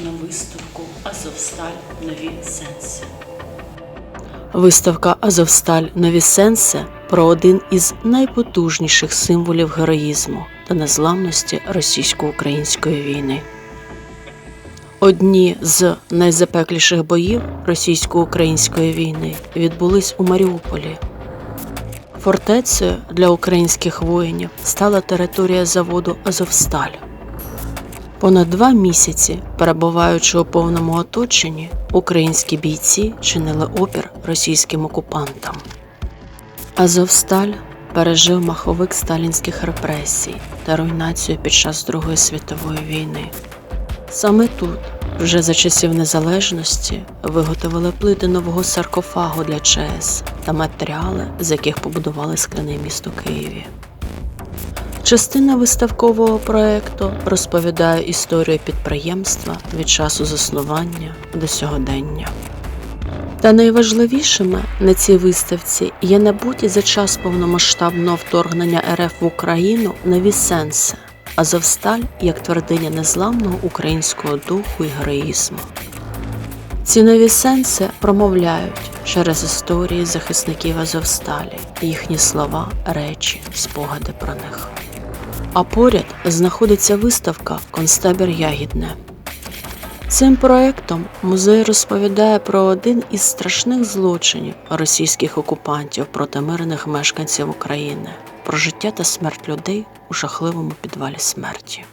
на виставку Азовсталь Нові сенси. Виставка Азовсталь Нові сенси про один із найпотужніших символів героїзму та незламності російсько-української війни. Одні з найзапекліших боїв російсько-української війни відбулись у Маріуполі. Фортецею для українських воїнів стала територія заводу Азовсталь. Понад два місяці, перебуваючи у повному оточенні, українські бійці чинили опір російським окупантам. Азовсталь пережив маховик сталінських репресій та руйнацію під час Другої світової війни. Саме тут, вже за часів незалежності, виготовили плити нового саркофагу для ЧАЕС та матеріали, з яких побудували скляне місто Києві. Частина виставкового проекту розповідає історію підприємства від часу заснування до сьогодення. Та найважливішими на цій виставці є набуті за час повномасштабного вторгнення РФ в Україну нові сенси, Азовсталь як твердиня незламного українського духу і героїзму. Ці нові сенси промовляють через історії захисників Азовсталі, їхні слова, речі, спогади про них. А поряд знаходиться виставка Констебер Ягідне. Цим проектом музей розповідає про один із страшних злочинів російських окупантів проти мирних мешканців України, про життя та смерть людей у жахливому підвалі смерті.